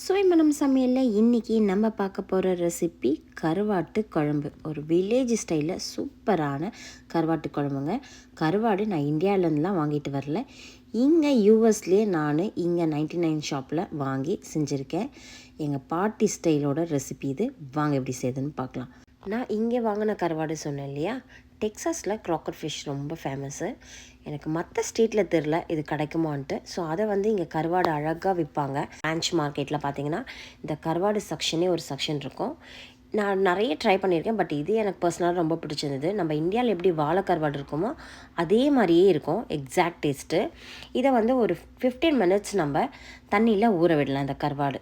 சுவைமணம் சமையலில் இன்றைக்கி நம்ம பார்க்க போகிற ரெசிபி கருவாட்டு குழம்பு. ஒரு வில்லேஜ் ஸ்டைலில் சூப்பரான கருவாட்டு குழம்புங்க. கருவாடு நான் இந்தியாவிலேருந்துலாம் வாங்கிட்டு வரல. இங்கே யூஎஸ்லேயே நான் இங்கே நைன்டி நைன் ஷாப்பில் வாங்கி செஞ்சுருக்கேன். எங்கள் பாட்டி ஸ்டைலோட ரெசிபி இது. வாங்க எப்படி செய்யுதுன்னு பார்க்கலாம். நான் இங்கே வாங்கின கருவாடு சொன்னேன் இல்லையா? டெக்ஸாஸில் க்ராக்கர் ஃபிஷ் ரொம்ப ஃபேமஸ்ஸு எனக்கு மற்ற ஸ்டேட்டில் தெரில இது கிடைக்குமான்ட்டு. ஸோ அதை வந்து இங்கே கருவாடு அழகாக விற்பாங்க. பிரான்ச் மார்க்கெட்டில் பார்த்தீங்கன்னா இந்த கருவாடு செக்ஷனே ஒரு செக்ஷன் இருக்கும். நான் நிறைய ட்ரை பண்ணியிருக்கேன் பட் இது எனக்கு பர்சனலாக ரொம்ப பிடிச்சிருந்தது. நம்ம இந்தியாவில் எப்படி வாழை கருவாடு இருக்குமோ அதே மாதிரியே இருக்கும். எக்ஸாக்ட் டேஸ்ட்டு இதை வந்து ஒரு ஃபிஃப்டீன் மினிட்ஸ் நம்ம தண்ணியில் ஊற விடலாம் இந்த கருவாடு.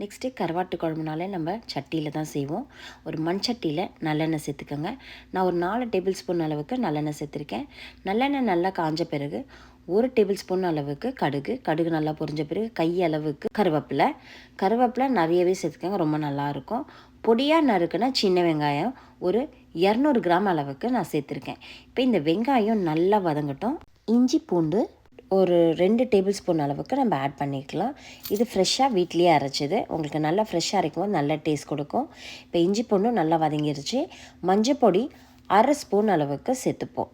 நெக்ஸ்ட்டு கருவாட்டு குழம்புனாலே நம்ம சட்டியில் தான் செய்வோம். ஒரு மண் சட்டியில் நல்லெண்ணெய் சேர்த்துக்கோங்க. நான் ஒரு நாலு டேபிள் ஸ்பூன் அளவுக்கு நல்லெண்ணெய் சேர்த்துருக்கேன். நல்லெண்ணெய் நல்லா காஞ்ச பிறகு ஒரு டேபிள் ஸ்பூன் அளவுக்கு கடுகு. கடுகு நல்லா பொரிஞ்ச பிறகு கை அளவுக்கு கருவேப்பிலை. கருவேப்பிலை நிறையவே சேர்த்துக்கோங்க ரொம்ப நல்லாயிருக்கும் பொடியாக நறுக்குன்னா சின்ன வெங்காயம் ஒரு இரநூறு கிராம் அளவுக்கு நான் சேர்த்துருக்கேன். இப்போ இந்த வெங்காயம் நல்லா வதங்கட்டும். இஞ்சி பூண்டு ஒரு ரெண்டு டேபிள் ஸ்பூன் அளவுக்கு நம்ம ஆட் பண்ணிக்கலாம். இது ஃப்ரெஷ்ஷாக வீட்லேயே அரைச்சிது. உங்களுக்கு நல்லா ஃப்ரெஷ்ஷாக அரைக்கும் போது நல்ல டேஸ்ட் கொடுக்கும். இப்போ இஞ்சி பொண்ணும் நல்லா வதங்கிருச்சு. மஞ்சள் பொடி அரை ஸ்பூன் அளவுக்கு சேர்த்துப்போம்.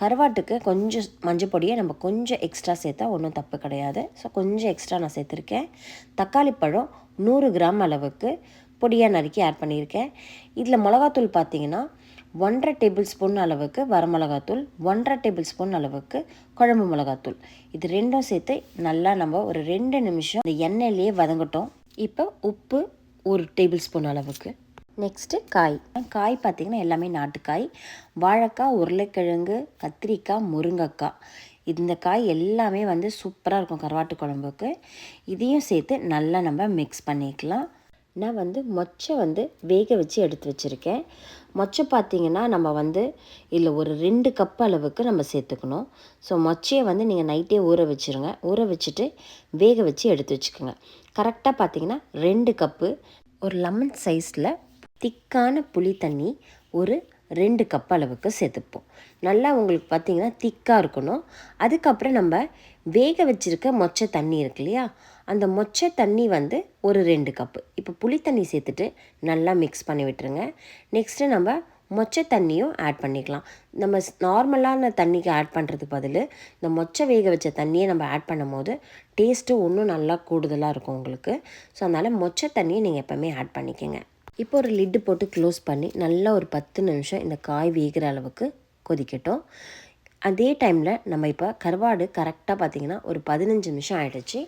கருவாட்டுக்கு கொஞ்சம் மஞ்சள் பொடியை நம்ம கொஞ்சம் எக்ஸ்ட்ரா சேர்த்தா ஒன்றும் தப்பு கிடையாது. ஸோ கொஞ்சம் எக்ஸ்ட்ரா நான் சேர்த்துருக்கேன். தக்காளி பழம் நூறு கிராம் அளவுக்கு பொடியாக நறுக்கி ஆட் பண்ணியிருக்கேன். இதில் மிளகாத்தூள் பார்த்தீங்கன்னா ஒன்றரை டேபிள் ஸ்பூன் அளவுக்கு வரமிளகாத்தூள் ஒன்றரை டேபிள் ஸ்பூன் அளவுக்கு குழம்பு மிளகாத்தூள். இது ரெண்டும் சேர்த்து நல்லா நம்ம ஒரு ரெண்டு நிமிஷம் இந்த எண்ணெயிலேயே வதங்கட்டும். இப்போ உப்பு ஒரு டேபிள் ஸ்பூன் அளவுக்கு. நெக்ஸ்ட்டு காய். காய் பார்த்திங்கன்னா எல்லாமே நாட்டுக்காய். வாழைக்காய் உருளைக்கிழங்கு கத்திரிக்காய் முருங்கைக்காய். இந்த காய் எல்லாமே வந்து சூப்பராக இருக்கும் கருவாட்டு குழம்புக்கு. இதையும் சேர்த்து நல்லா நம்ம மிக்ஸ் பண்ணிக்கலாம். நான் வந்து மொச்சை வந்து வேக வச்சு எடுத்து வச்சுருக்கேன். மொச்சை பார்த்திங்கன்னா நம்ம வந்து இதில் ஒரு ரெண்டு கப் அளவுக்கு நம்ம சேர்த்துக்கணும். ஸோ மொச்சையை வந்து நீங்கள் நைட்டே ஊற வச்சுருங்க. ஊற வச்சுட்டு வேக வச்சு எடுத்து வச்சுக்கோங்க. கரெக்டாக பார்த்தீங்கன்னா ரெண்டு கப்பு ஒரு லெமன் சைஸில் திக்கான புளி தண்ணி ஒரு ரெண்டு கப் அளவுக்கு சேர்த்துப்போம். நல்லா உங்களுக்கு பார்த்திங்கன்னா திக்காக இருக்கணும். அதுக்கப்புறம் நம்ம வேக வச்சுருக்க மொச்சை தண்ணி இருக்கு இல்லையா? அந்த மொச்சை தண்ணி வந்து ஒரு ரெண்டு கப்பு இப்போ புளி தண்ணி சேர்த்துட்டு நல்லா மிக்ஸ் பண்ணி விட்டுருங்க. நெக்ஸ்ட்டு நம்ம மொச்சை தண்ணியும் ஆட் பண்ணிக்கலாம். நம்ம நார்மலான தண்ணிக்கு ஆட் பண்ணுறதுக்கு பதில் இந்த மொச்சை வேக வச்ச தண்ணியை நம்ம ஆட் பண்ணும் போது டேஸ்ட்டு இன்னும் நல்லா கூடுதலாக இருக்கும் உங்களுக்கு. ஸோ அதனால் மொச்சை தண்ணியை நீங்கள் எப்போவுமே ஆட் பண்ணிக்கோங்க. இப்போ ஒரு லிட்டு போட்டு க்ளோஸ் பண்ணி நல்லா ஒரு பத்து நிமிஷம் இந்த காய் வேகிற அளவுக்கு கொதிக்கட்டும். அதே டைமில் நம்ம இப்போ கருவாடு கரெக்டாக பார்த்திங்கன்னா ஒரு பதினஞ்சு நிமிஷம் ஆகிடுச்சு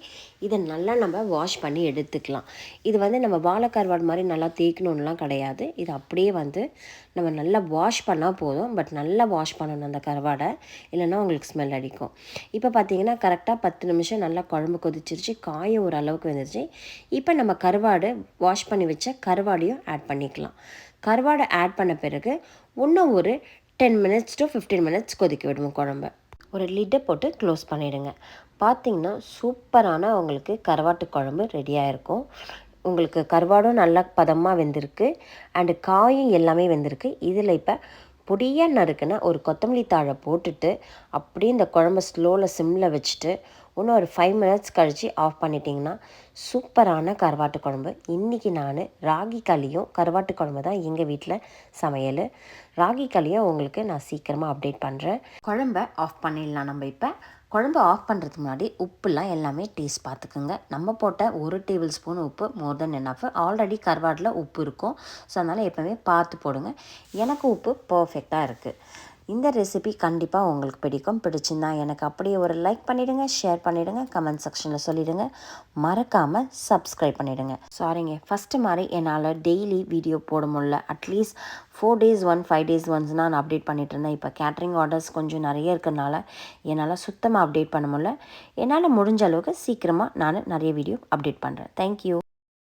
இதை நல்லா நம்ம வாஷ் பண்ணி எடுத்துக்கலாம். இது வந்து நம்ம வாழை கருவாடு மாதிரி நல்லா தேய்க்கணுன்னுலாம் கிடையாது. இது அப்படியே வந்து நம்ம நல்லா வாஷ் பண்ணால் போதும். பட் நல்லா வாஷ் பண்ணணும் அந்த கருவாடை. இல்லைன்னா உங்களுக்கு ஸ்மெல் அடிக்கும். இப்போ பார்த்திங்கன்னா கரெக்டாக பத்து நிமிஷம் நல்லா குழம்பு கொதிச்சிருச்சு. காயும் ஓரளவுக்கு வந்துருச்சு. இப்போ நம்ம கருவாடு வாஷ் பண்ணி வச்ச கருவாடையும் ஆட் பண்ணிக்கலாம். கருவாடை ஆட் பண்ண பிறகு இன்னும் ஒரு ten minutes to fifteen minutes கொதிக்க விடுவோம் குழம்பு. ஒரு லிட்டை போட்டு க்ளோஸ் பண்ணிவிடுங்க பார்த்திங்கன்னா சூப்பரான உங்களுக்கு கருவாட்டு குழம்பு ரெடியாக இருக்கும். உங்களுக்கு கருவாடும் நல்லா பதமாக வெந்திருக்கு. அண்டு காயும் எல்லாமே வெந்திருக்கு. இதில் இப்போ பொடியாக நறுக்குன ஒரு கொத்தமல்லி தாழை போட்டுட்டு அப்படியே இந்த குழம்பு ஸ்லோவில் சிம்மில் வச்சுட்டு இன்னும் ஒரு ஃபைவ் மினிட்ஸ் கழித்து ஆஃப் பண்ணிட்டிங்கன்னா சூப்பரான கருவாட்டு குழம்பு. இன்றைக்கி நான் ராகி களியும் கருவாட்டு குழம்பு தான் எங்கள் வீட்டில் சமையல். ராகி களியும் உங்களுக்கு நான் சீக்கிரமாக அப்டேட் பண்ணுறேன் குழம்ப ஆஃப் பண்ணிடலாம் நம்ம இப்போ. குழம்பு ஆஃப் பண்ணுறதுக்கு முன்னாடி உப்புலாம் எல்லாமே டேஸ்ட் பார்த்துக்குங்க. நம்ம போட்ட ஒரு டேபிள் ஸ்பூன் உப்பு மோர் தென் என்ஃப் ஆல்ரெடி கருவாட்டில் உப்பு இருக்கும். ஸோ அதனால் எப்போவுமே பார்த்து போடுங்க. எனக்கு உப்பு பர்ஃபெக்டாக இருக்குது இந்த ரெசிபி கண்டிப்பாக உங்களுக்கு பிடிக்கும். பிடிச்சிருந்தா எனக்கு அப்படியே ஒரு லைக் பண்ணிவிடுங்க ஷேர் பண்ணிவிடுங்க கமெண்ட் செக்ஷனில் சொல்லிவிடுங்க மறக்காமல் சப்ஸ்கிரைப் பண்ணிவிடுங்க சாரிங்க ஃபஸ்ட்டு மாதிரி என்னால் டெய்லி வீடியோ போட முடியல. At least four days one five days once நான் அப்டேட் பண்ணிகிட்டு இருந்தேன். இப்போ கேட்ரிங் ஆர்டர்ஸ் கொஞ்சம் நிறைய இருக்கிறனால என்னால் சுத்தமாக அப்டேட் பண்ண முடியல. என்னால் முடிஞ்ச அளவுக்கு சீக்கிரமாக நான் நிறைய வீடியோ அப்டேட் பண்ணுறேன் தேங்க்யூ